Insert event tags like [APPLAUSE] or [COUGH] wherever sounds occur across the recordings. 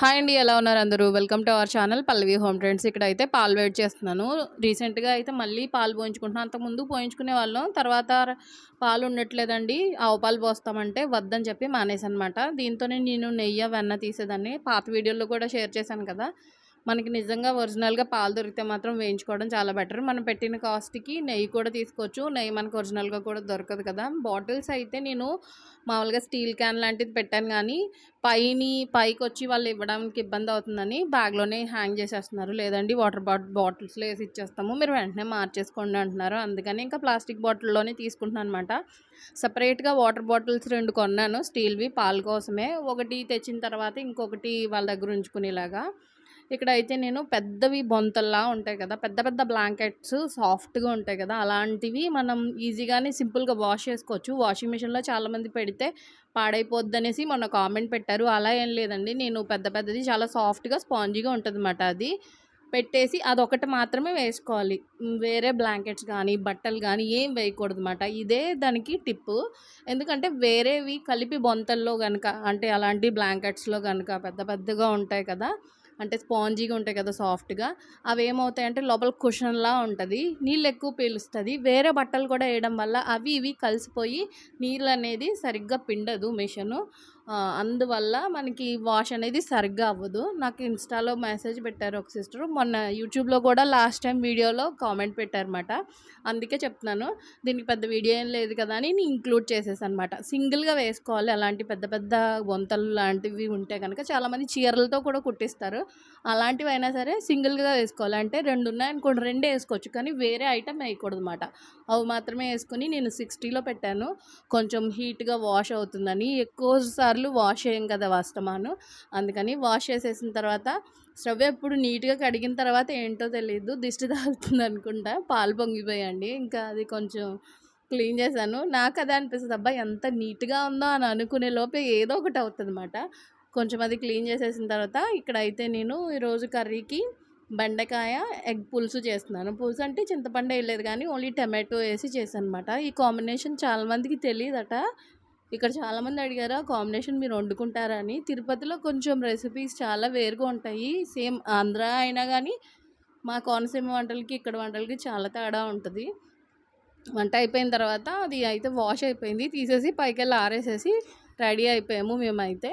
Hi అండి ఎలా ఉన్నారు అందరూ? Welcome to our channel Pallavi home trends ఇక్కడ అయితే పాలు వెయిట్ చేస్తున్నాను. రీసెంట్గా అయితే మళ్ళీ పాలు పోయించుకుంటున్నాను. అంతకుముందు పోయించుకునే వాళ్ళం. తర్వాత పాలు ఉండట్లేదండి. ఆవు పాలు పోస్తామంటే వద్దని చెప్పి మానేసనమాట దీంతోనే నేను నెయ్యి వెన్న తీసేదాన్ని. పాత వీడియోలో కూడా షేర్ చేశాను కదా. మనకి నిజంగా ఒరిజినల్గా పాలు దొరికితే మాత్రం వేయించుకోవడం చాలా బెటర్. మనం పెట్టిన కాస్ట్కి నెయ్యి కూడా తీసుకోవచ్చు. నెయ్యి మనకు ఒరిజినల్గా కూడా దొరకదు కదా. బాటిల్స్ అయితే నేను మామూలుగా స్టీల్ క్యాన్ లాంటిది పెట్టాను కానీ పైని పైకి వచ్చి వాళ్ళు ఇవ్వడానికి ఇబ్బంది అవుతుందని బ్యాగ్లోనే హ్యాంగ్ చేసేస్తున్నారు. లేదండి వాటర్ బాటిల్ బాటిల్స్లో వేసి ఇచ్చేస్తాము. మీరు వెంటనే మార్చేసుకోండి అంటున్నారు. అందుకని ఇంకా ప్లాస్టిక్ బాటిల్లోనే తీసుకుంటున్నాను అనమాట సపరేట్గా వాటర్ బాటిల్స్ రెండు కొన్నాను స్టీల్వి పాల కోసమే. ఒకటి తెచ్చిన తర్వాత ఇంకొకటి వాళ్ళ దగ్గర ఉంచుకునేలాగా. ఇక్కడ అయితే నేను పెద్దవి బొంతల్లా ఉంటాయి కదా పెద్ద పెద్ద బ్లాంకెట్స్ సాఫ్ట్గా ఉంటాయి కదా అలాంటివి మనం ఈజీగానే సింపుల్గా వాష్ చేసుకోవచ్చు. వాషింగ్ మిషన్లో చాలామంది పెడితే పాడైపోద్ది అనేసి మొన్న కామెంట్ పెట్టారు. అలా ఏం లేదండి. నేను పెద్ద పెద్దది చాలా సాఫ్ట్గా స్పాంజీగా ఉంటుంది అనమాట అది. పెట్టేసి అదొకటి మాత్రమే వేసుకోవాలి. వేరే బ్లాంకెట్స్ కానీ బట్టలు కానీ ఏం వేయకూడదు అనమాట ఇదే దానికి టిప్పు ఎందుకంటే వేరేవి కలిపి బొంతల్లో కనుక అంటే అలాంటి బ్లాంకెట్స్లో కనుక పెద్ద పెద్దగా ఉంటాయి కదా అంటే స్పాంజీగా ఉంటాయి కదా సాఫ్ట్గా అవి ఏమవుతాయంటే లోపల కుషన్లా ఉంటుంది. నీళ్ళు ఎక్కువ పీలుస్తుంది. వేరే బట్టలు కూడా వేయడం వల్ల అవి ఇవి కలిసిపోయి నీళ్ళు అనేది సరిగ్గా పిండదు మిషను. అందువల్ల మనకి వాష్ అనేది సరిగ్గా అవ్వదు. నాకు ఇన్స్టాలో మెసేజ్ పెట్టారు ఒక సిస్టర్. మొన్న యూట్యూబ్లో కూడా లాస్ట్ టైం వీడియోలో కామెంట్ పెట్టారనమాట అందుకే చెప్తున్నాను దీనికి పెద్ద వీడియో ఏం లేదు కదా అని నేను ఇంక్లూడ్ చేసేసాను అనమాట సింగిల్గా వేసుకోవాలి. అలాంటి పెద్ద పెద్ద వంతలు లాంటివి ఉంటే కనుక చాలామంది చీరలతో కూడా కుట్టిస్తారు. అలాంటివైనా సరే సింగిల్గా వేసుకోవాలి. అంటే రెండు ఉన్నాయనుకోండి రెండే వేసుకోవచ్చు. కానీ వేరే ఐటమ్ వేయకూడదు అనమాట అవి మాత్రమే వేసుకొని నేను సిక్స్టీలో పెట్టాను. కొంచెం హీట్గా వాష్ అవుతుందని. ఎక్కువ సార్లు వాష్ చేయం కదా వస్తమాను. అందుకని వాష్ చేసేసిన తర్వాత స్టవ్ ఎప్పుడు నీట్గా కడిగిన తర్వాత ఏంటో తెలియదు దిష్టి తాగుతుంది అనుకుంటా. పాలు పొంగిపోయండి. ఇంకా అది కొంచెం క్లీన్ చేశాను. నాకు అదే అనిపిస్తుంది. అబ్బా ఎంత నీట్గా ఉందో అని అనుకునే లోపే ఏదో ఒకటి అవుతుంది అనమాట కొంచెం అది క్లీన్ చేసేసిన తర్వాత ఇక్కడ అయితే నేను ఈరోజు కర్రీకి బెండకాయ ఎగ్ పులుసు చేస్తున్నాను. పులుసు అంటే చింతపండు వేయలేదు కానీ ఓన్లీ టమాటో వేసి చేశాను అనమాట ఈ కాంబినేషన్ చాలామందికి తెలియదట. ఇక్కడ చాలామంది అడిగారు ఆ కాంబినేషన్ మీరు వండుకుంటారా? అని. తిరుపతిలో కొంచెం రెసిపీస్ చాలా వేరుగా ఉంటాయి. సేమ్ ఆంధ్ర అయినా కానీ మా కోనసీమ వంటలకి ఇక్కడ వంటలకి చాలా తేడా ఉంటుంది. వంట అయిపోయిన తర్వాత అది అయితే వాష్ అయిపోయింది. తీసేసి పైకి వెళ్ళి ఆరేసేసి రెడీ అయిపోయాము మేమైతే.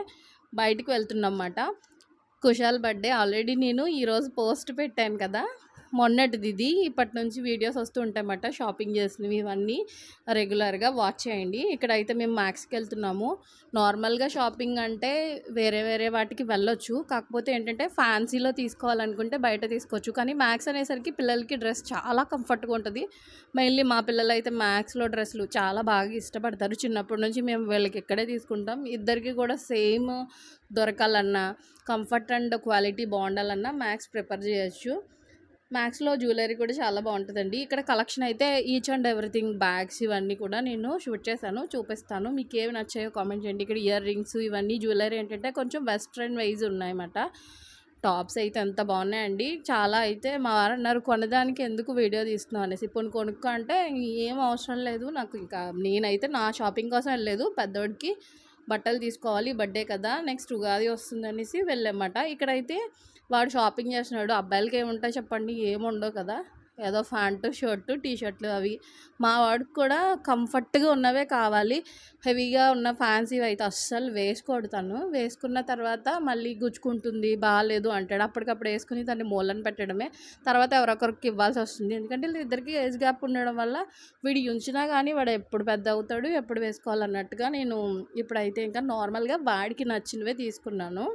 బయటికి వెళ్తున్నాం అన్నమాట. కుషాల్ బర్త్డే ఆల్రెడీ నేను ఈరోజు పోస్ట్ పెట్టాను కదా. మొన్నటిది ఇది. ఇప్పటి నుంచి వీడియోస్ వస్తూ ఉంటాయన్నమాట. షాపింగ్ చేసినవి ఇవన్నీ రెగ్యులర్గా వాచ్ చేయండి. ఇక్కడైతే మేము మ్యాక్స్కి వెళ్తున్నాము. నార్మల్గా షాపింగ్ అంటే వేరే వేరే వాటికి వెళ్ళొచ్చు. కాకపోతే ఏంటంటే ఫ్యాన్సీలో తీసుకోవాలనుకుంటే బయట తీసుకోవచ్చు. కానీ మ్యాక్స్ అనేసరికి పిల్లలకి డ్రెస్ చాలా కంఫర్ట్గా ఉంటుంది. మెయిన్లీ మా పిల్లలు అయితే మ్యాక్స్లో డ్రెస్సులు చాలా బాగా ఇష్టపడతారు. చిన్నప్పటి నుంచి మేము వీళ్ళకి ఇక్కడే తీసుకుంటాం. ఇద్దరికి కూడా సేమ్ దొరకాలన్నా కంఫర్ట్ అండ్ క్వాలిటీ బాగుండాలన్నా మ్యాక్స్ ప్రిపేర్ చేయొచ్చు. మ్యాక్స్లో జ్యువెలరీ కూడా చాలా బాగుంటుందండి. ఇక్కడ కలెక్షన్ అయితే ఈచ్ అండ్ ఎవ్రీథింగ్ బ్యాగ్స్ ఇవన్నీ కూడా నేను షూట్ చేశాను చూపిస్తాను. మీకు ఏమి నచ్చాయో కామెంట్ చేయండి. ఇక్కడ ఇయర్ రింగ్స్ ఇవన్నీ జ్యువెలరీ ఏంటంటే కొంచెం వెస్ట్రన్ వైజ్ ఉన్నాయన్నమాట. టాప్స్ అయితే ఎంత బాగున్నాయండి. చాలా అయితే మా వారు అన్నారు కొనడానికి ఎందుకు వీడియో తీస్తున్నావు? అనేసి. ఇప్పుడు కొనుక్కో అంటే ఏం అవసరం లేదు. నాకు ఇంకా నేనైతే నా షాపింగ్ కోసం వెళ్ళలేదు. పెద్దోడికి బట్టలు తీసుకోవాలి బర్త్డే కదా నెక్స్ట్ ఉగాది వస్తుందనేసి వెళ్ళామట. ఇక్కడైతే వాడు షాపింగ్ చేస్తున్నాడు. అబ్బాయిలకి ఏముంటాయి చెప్పండి? ఏముండవు కదా. ఏదో ప్యాంటు షర్టు టీ షర్ట్లు అవి. మా వాడికి కూడా కంఫర్ట్గా ఉన్నవే కావాలి. హెవీగా ఉన్న ఫ్యాన్సీవి అయితే అస్సలు వేసుకోడు తను. వేసుకున్న తర్వాత మళ్ళీ గుచ్చుకుంటుంది. బాగాలేదు అంటాడు. అప్పటికప్పుడు వేసుకుని దాన్ని మూలను పెట్టడమే. తర్వాత ఎవరొకరికి ఇవ్వాల్సి వస్తుంది. ఎందుకంటే వీళ్ళిద్దరికి ఏజ్ గ్యాప్ ఉండడం వల్ల వీడు ఉంచినా కానీ వాడు ఎప్పుడు పెద్ద అవుతాడు ఎప్పుడు వేసుకోవాలన్నట్టుగా నేను ఇప్పుడైతే ఇంకా నార్మల్గా వాడికి నచ్చినవే తీసుకున్నాను.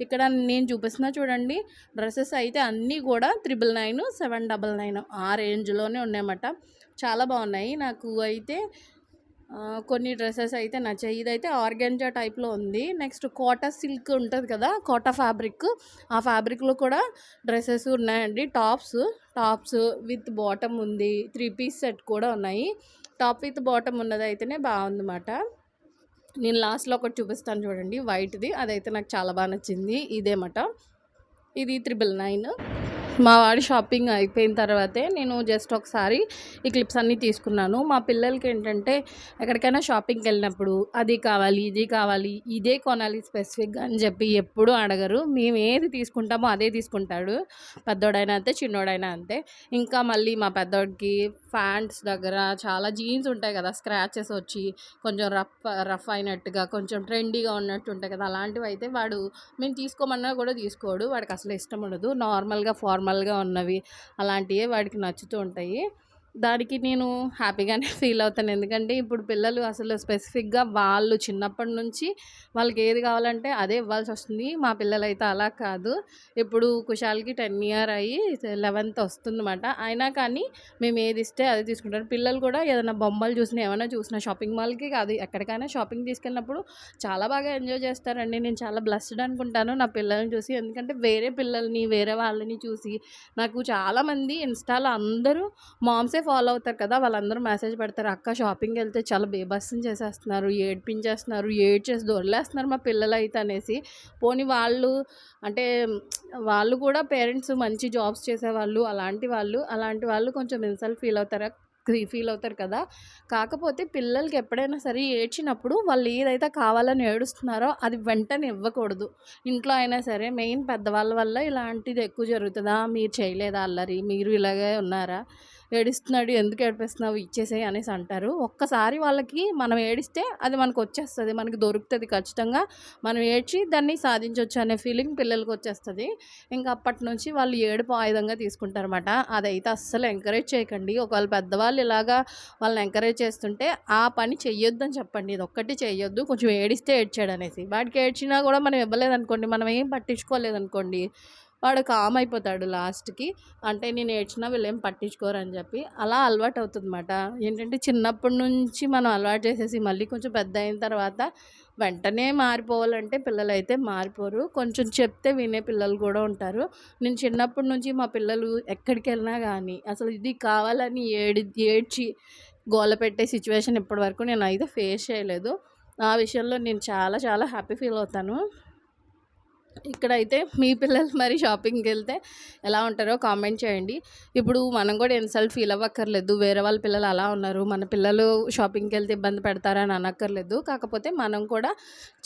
ఇక్కడ నేను చూపిస్తున్నా చూడండి. డ్రెస్సెస్ అయితే అన్నీ కూడా triple nine seven double nine ఆ రేంజ్లోనే ఉన్నాయన్నమాట. చాలా బాగున్నాయి. నాకు అయితే కొన్ని డ్రెస్సెస్ అయితే నచ్చాయి. ఇదైతే ఆర్గెంజా టైప్లో ఉంది. నెక్స్ట్ కోటా సిల్క్ ఉంటుంది కదా కోటా ఫ్యాబ్రిక్. ఆ ఫ్యాబ్రిక్లో కూడా డ్రెస్సెస్ ఉన్నాయండి. టాప్స్ టాప్స్ విత్ బాటమ్ ఉంది. త్రీ పీస్ సెట్ కూడా ఉన్నాయి. టాప్ విత్ బాటమ్ ఉన్నది అయితేనే బాగుందన్నమాట. నేను లాస్ట్లో ఒకటి చూపిస్తాను చూడండి. వైట్ది. అదైతే నాకు చాలా బాగా నచ్చింది. ఇదేమట. ఇది త్రిబుల్ నైన్. మా వాడి షాపింగ్ అయిపోయిన తర్వాతే నేను జస్ట్ ఒకసారి ఈ క్లిప్స్ అన్నీ తీసుకున్నాను. మా పిల్లలకి ఏంటంటే ఎక్కడికైనా షాపింగ్కి వెళ్ళినప్పుడు అది కావాలి ఇది కావాలి ఇదే కొనాలి స్పెసిఫిక్గా అని చెప్పి ఎప్పుడూ అడగరు. మేము ఏది తీసుకుంటామో అదే తీసుకుంటాడు. పెద్దోడైనా అంతే చిన్నోడైనా అంతే. ఇంకా మళ్ళీ మా పెద్దోడికి ప్యాంట్స్ దగ్గర చాలా జీన్స్ ఉంటాయి కదా స్క్రాచెస్ వచ్చి కొంచెం రఫ్ రఫ్ అయినట్టుగా కొంచెం ట్రెండీగా ఉన్నట్టు ఉంటాయి కదా అలాంటివి అయితే వాడు మేము తీసుకోమన్నా కూడా తీసుకోడు. వాడికి అసలు ఇష్టం ఉండదు. నార్మల్గా నార్మల్గా ఉన్నవి అలాంటివి వాడికి నచ్చుతూ ఉంటాయి. దానికి నేను హ్యాపీగానే [LAUGHS] ఫీల్ అవుతాను. ఎందుకంటే ఇప్పుడు పిల్లలు అసలు స్పెసిఫిక్గా వాళ్ళు చిన్నప్పటి నుంచి వాళ్ళకి ఏది కావాలంటే అదే ఇవ్వాల్సి వస్తుంది. మా పిల్లలు అయితే అలా కాదు. ఇప్పుడు కుషాల్కి టెన్ ఇయర్ అయ్యి లెవెన్త్ వస్తుందన్నమాట. అయినా కానీ మేము ఏది ఇస్తే అది తీసుకుంటారు. పిల్లలు కూడా ఏదైనా బొమ్మలు చూసినా ఏమైనా చూసినా షాపింగ్ మాల్కి కాదు ఎక్కడికైనా షాపింగ్ తీసుకెళ్ళినప్పుడు చాలా బాగా ఎంజాయ్ చేస్తారండి. నేను చాలా బ్లస్డ్ అనుకుంటాను నా పిల్లల్ని చూసి. ఎందుకంటే వేరే పిల్లల్ని వేరే వాళ్ళని చూసి నాకు చాలామంది ఇన్స్టాలో అందరూ మామ్సే ఫాలో అవుతారు కదా వాళ్ళందరూ మెసేజ్ పెడతారు అక్క షాపింగ్కి వెళ్తే చాలా బేబస్సం చేసేస్తున్నారు ఏడ్పించేస్తున్నారు ఏడ్చేసి దొరలేస్తున్నారు మా పిల్లలు అయితే అనేసి. పోనీ వాళ్ళు అంటే వాళ్ళు కూడా పేరెంట్స్ మంచి జాబ్స్ చేసేవాళ్ళు అలాంటి వాళ్ళు అలాంటి వాళ్ళు కొంచెం ఇన్సల్ట్ ఫీల్ అవుతారు ఫీల్ అవుతారు కదా. కాకపోతే పిల్లలకి ఎప్పుడైనా సరే ఏడ్చినప్పుడు వాళ్ళు ఏదైతే కావాలని ఏడుస్తున్నారో అది వెంటనే ఇవ్వకూడదు. ఇంట్లో అయినా సరే మెయిన్ పెద్దవాళ్ళ వల్ల ఇలాంటిది ఎక్కువ జరుగుతుందా మీరు చేయలేదా అల్లరి మీరు ఇలాగే ఉన్నారా? ఏడుస్తున్నాడు ఎందుకు ఏడిపిస్తున్నావు ఇచ్చేసేయి అనేసి అంటారు. ఒక్కసారి వాళ్ళకి మనం ఏడిస్తే అది మనకు వచ్చేస్తుంది మనకి దొరుకుతుంది ఖచ్చితంగా. మనం ఏడ్చి దాన్ని సాధించవచ్చు అనే ఫీలింగ్ పిల్లలకి వచ్చేస్తుంది. ఇంకా అప్పటి నుంచి వాళ్ళు ఏడుపు ఆయుధంగా తీసుకుంటారన్నమాట. అదైతే అస్సలు ఎంకరేజ్ చేయకండి. ఒకవేళ పెద్దవాళ్ళు ఇలాగా వాళ్ళని ఎంకరేజ్ చేస్తుంటే ఆ పని చెయ్యొద్దు అని చెప్పండి. ఇది ఒక్కటి చేయొద్దు కొంచెం ఏడిస్తే ఏడ్చాడు అనేసి. వాడికి ఏడ్చినా కూడా మనం ఇవ్వలేదనుకోండి మనం ఏం పట్టించుకోలేదనుకోండి. వాడు కామ్ అయిపోతాడు లాస్ట్కి. అంటే నేను ఏడ్చినా వీళ్ళేం పట్టించుకోరు అని చెప్పి. అలా అలవాటు అవుతుందన్నమాట ఏంటంటే చిన్నప్పటి నుంచి మనం అలవాటు చేసేసి మళ్ళీ కొంచెం పెద్ద అయిన తర్వాత వెంటనే మారిపోవాలంటే పిల్లలు అయితే మారిపోరు. కొంచెం చెప్తే వినే పిల్లలు కూడా ఉంటారు. నేను చిన్నప్పటి నుంచి మా పిల్లలు ఎక్కడికి వెళ్ళినా కానీ అసలు ఇది కావాలని ఏడి ఏడ్చి గోల పెట్టే సిచ్యువేషన్ ఇప్పటివరకు నేను అయితే ఫేస్ చేయలేదు. ఆ విషయంలో నేను చాలా చాలా హ్యాపీ ఫీల్ అవుతాను. ఇక్కడైతే మీ పిల్లలు మరి షాపింగ్కి వెళ్తే ఎలా ఉంటారో కామెంట్ చేయండి. ఇప్పుడు మనం కూడా ఇన్సల్ట్ ఫీల్ అవ్వక్కర్లేదు. వేరే వాళ్ళ పిల్లలు అలా ఉన్నారు. మన పిల్లలు షాపింగ్కి వెళ్తే ఇబ్బంది పెడతారని అనక్కర్లేదు. కాకపోతే మనం కూడా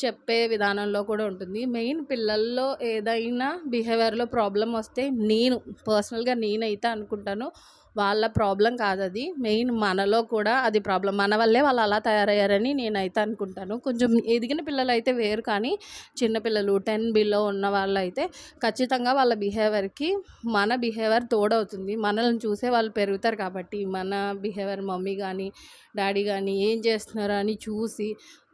చెప్పే విధానంలో కూడా ఉంటుంది. మెయిన్ పిల్లల్లో ఏదైనా బిహేవియర్లో ప్రాబ్లం వస్తే నేను పర్సనల్గా నేనైతే అనుకుంటాను. వాళ్ళ ప్రాబ్లం కాదు అది మెయిన్ మనలో కూడా అది ప్రాబ్లం. మన వల్లే వాళ్ళు అలా తయారయ్యారని నేనైతే అనుకుంటాను. కొంచెం ఎదిగిన పిల్లలు అయితే వేరు కానీ చిన్నపిల్లలు టెన్ బిలో ఉన్న వాళ్ళు అయితే ఖచ్చితంగా వాళ్ళ బిహేవియర్కి మన బిహేవియర్ తోడవుతుంది. మనల్ని చూసే వాళ్ళు పెరుగుతారు కాబట్టి మన బిహేవియర్ మమ్మీ కానీ డాడీ కానీ ఏం చేస్తున్నారో అని చూసి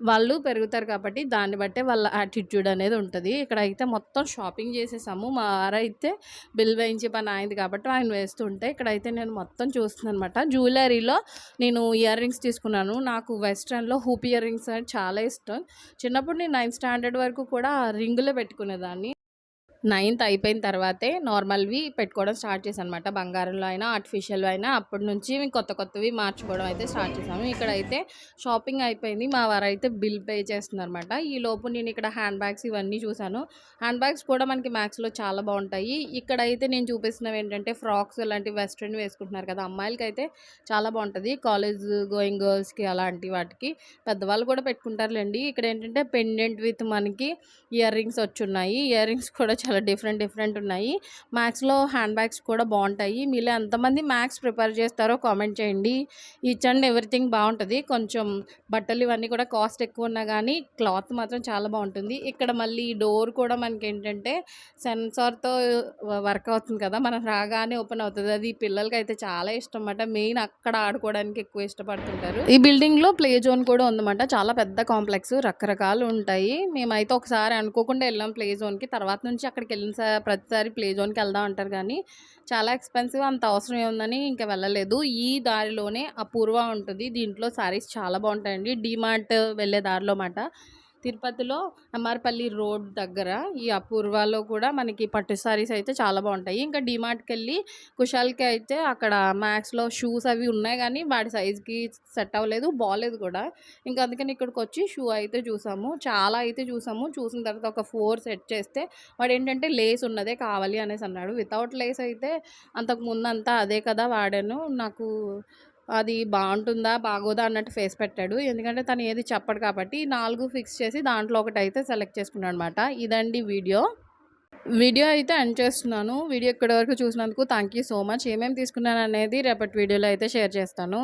వాళ్ళు పెరుగుతారు కాబట్టి దాన్ని బట్టే వాళ్ళ యాటిట్యూడ్ అనేది ఉంటుంది. ఇక్కడ అయితే మొత్తం షాపింగ్ చేసేసాము. మా ఆరైతే బిల్ వేయించి పని అయింది కాబట్టి ఆయన వేస్తుంటే ఇక్కడైతే నేను మొత్తం చూస్తున్నాను అనమాట జ్యువెలరీలో నేను ఇయర్ రింగ్స్ తీసుకున్నాను. నాకు వెస్ట్రన్లో హూప్ ఇయర్ రింగ్స్ అంటే చాలా ఇష్టం. చిన్నప్పుడు నేను నైన్త్ స్టాండర్డ్ వరకు కూడా రింగులో పెట్టుకునేదాన్ని. నైన్త్ అయిపోయిన తర్వాతే నార్మల్వి పెట్టుకోవడం స్టార్ట్ చేశాను అనమాట బంగారంలో అయినా ఆర్టిఫిషియల్ అయినా అప్పటి నుంచి మేము కొత్త కొత్తవి మార్చుకోవడం అయితే స్టార్ట్ చేసాము ఇక్కడైతే షాపింగ్ అయిపోయింది. మా వారు అయితే బిల్ పే చేస్తుందనమాట ఈ లోపు నేను ఇక్కడ హ్యాండ్ బ్యాగ్స్ ఇవన్నీ చూశాను. హ్యాండ్ బ్యాగ్స్ కూడా మనకి మ్యాక్స్లో చాలా బాగుంటాయి. ఇక్కడైతే నేను చూపిస్తున్నవి ఏంటంటే ఫ్రాక్స్ ఇలాంటి వెస్ట్రన్ వేసుకుంటున్నారు కదా అమ్మాయిలకి అయితే చాలా బాగుంటుంది. కాలేజ్ గోయింగ్ గర్ల్స్కి అలాంటి వాటికి పెద్దవాళ్ళు కూడా పెట్టుకుంటారులేండి. ఇక్కడ ఏంటంటే పెండెంట్ విత్ మనకి ఇయర్ రింగ్స్ వచ్చున్నాయి. ఇయర్ రింగ్స్ కూడా చాలా డిఫరెంట్ డిఫరెంట్ ఉన్నాయి. మ్యాక్స్లో హ్యాండ్ బ్యాగ్స్ కూడా బాగుంటాయి. మీలో ఎంతమంది మ్యాక్స్ ప్రిపేర్ చేస్తారో కామెంట్ చేయండి. ఈచ్ అండ్ ఎవ్రీథింగ్ బాగుంటుంది. కొంచెం బట్టలు ఇవన్నీ కూడా కాస్ట్ ఎక్కువ ఉన్నా కానీ క్లాత్ మాత్రం చాలా బాగుంటుంది. ఇక్కడ మళ్ళీ డోర్ కూడా మనకి ఏంటంటే సెన్సార్తో వర్క్ అవుతుంది కదా! మనం రాగానే ఓపెన్ అవుతుంది. అది పిల్లలకి అయితే చాలా ఇష్టం అన్నమాట మెయిన్ అక్కడ ఆడుకోవడానికి ఎక్కువ ఇష్టపడుతుంటారు. ఈ బిల్డింగ్లో ప్లే జోన్ కూడా ఉందన్నమాట. చాలా పెద్ద కాంప్లెక్స్ రకరకాలు ఉంటాయి. మేమైతే ఒకసారి అనుకోకుండా వెళ్ళాం ప్లే జోన్కి. తర్వాత నుంచి అక్కడ అక్కడికి వెళ్ళిన సా- ప్రతిసారి ప్లే జోన్కి వెళ్దాం అంటారు కానీ చాలా ఎక్స్పెన్సివ్ అంత అవసరం ఏముందని ఇంకా వెళ్ళలేదు. ఈ దారిలోనే అపూర్వ ఉంటుంది. దీంట్లో శారీస్ చాలా బాగుంటాయండి. డీమార్ట్ వెళ్ళే దారిలో మాట తిరుపతిలో ఎంఆర్పల్లి రోడ్ దగ్గర ఈ అపూర్వాలో కూడా మనకి పట్టు సారీస్ అయితే చాలా బాగుంటాయి. ఇంకా డిమార్ట్కి వెళ్ళి కుషాల్కి అయితే అక్కడ మ్యాక్స్లో షూస్ అవి ఉన్నాయి కానీ వాడి సైజ్కి సెట్ అవ్వలేదు బాగాలేదు కూడా. ఇంకా అందుకని ఇక్కడికి వచ్చి షూ అయితే చూసాము. చాలా అయితే చూసాము. చూసిన తర్వాత ఒక ఫోర్ సెట్ చేస్తే వాడు ఏంటంటే లేస్ ఉన్నదే కావాలి అనేసి అన్నాడు. వితౌట్ లేస్ అయితే అంతకు ముందు అంతా అదే కదా వాడాను. నాకు అది బాగుంటుందా బాగోదా అన్నట్టు ఫేస్ పెట్టాడు. ఎందుకంటే తను ఏది చెప్పడు కాబట్టి నాలుగు ఫిక్స్ చేసి దాంట్లో ఒకటి అయితే సెలెక్ట్ చేసుకున్నాడు అనమాట ఇదండి వీడియో. వీడియో అయితే ఎండ్ చేస్తున్నాను. వీడియో ఇక్కడి వరకు చూసినందుకు థ్యాంక్ యూ సో మచ్. ఏమేమి తీసుకున్నాను అనేది రేపటి వీడియోలో అయితే షేర్ చేస్తాను.